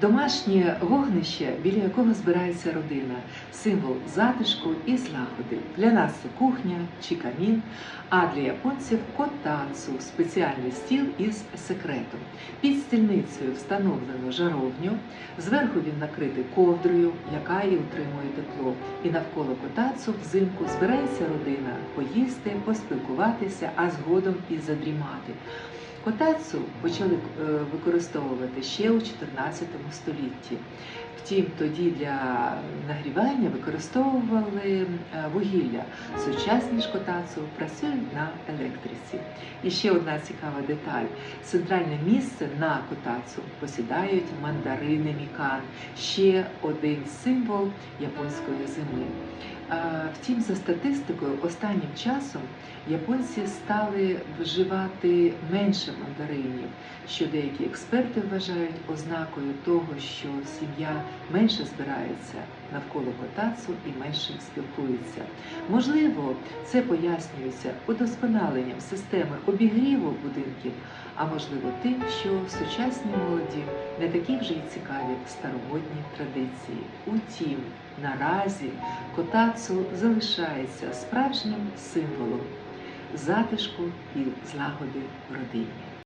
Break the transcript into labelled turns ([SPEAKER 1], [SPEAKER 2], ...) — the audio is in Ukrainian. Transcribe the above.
[SPEAKER 1] Домашнє вогнище, біля якого збирається родина, символ затишку і злагоди. Для нас це кухня чи камін, а для японців котацу спеціальний стіл із секретом. Під стільницею встановлено жаровню, зверху він накритий ковдрою, яка і утримує тепло. І навколо котацу взимку збирається родина поїсти, поспілкуватися, а згодом і задрімати. Котацу почали е, використовувати ще у 14 столітті. Втім, тоді для нагрівання використовували е, вугілля. Сучасні ж котацу працюють на електриці. І ще одна цікава деталь: центральне місце на котацу посідають мандарини мікан, ще один символ японської зими. Втім, за статистикою, останнім часом японці стали вживати менше мандаринів, що деякі експерти вважають ознакою того, що сім'я менше збирається навколо котацу і менше спілкується. Можливо, це пояснюється удосконаленням системи обігріву будинків, а можливо тим, що сучасній молоді не такі вже й цікаві староводні традиції. Утім, наразі котацу залишається справжнім символом затишку і злагоди в родині.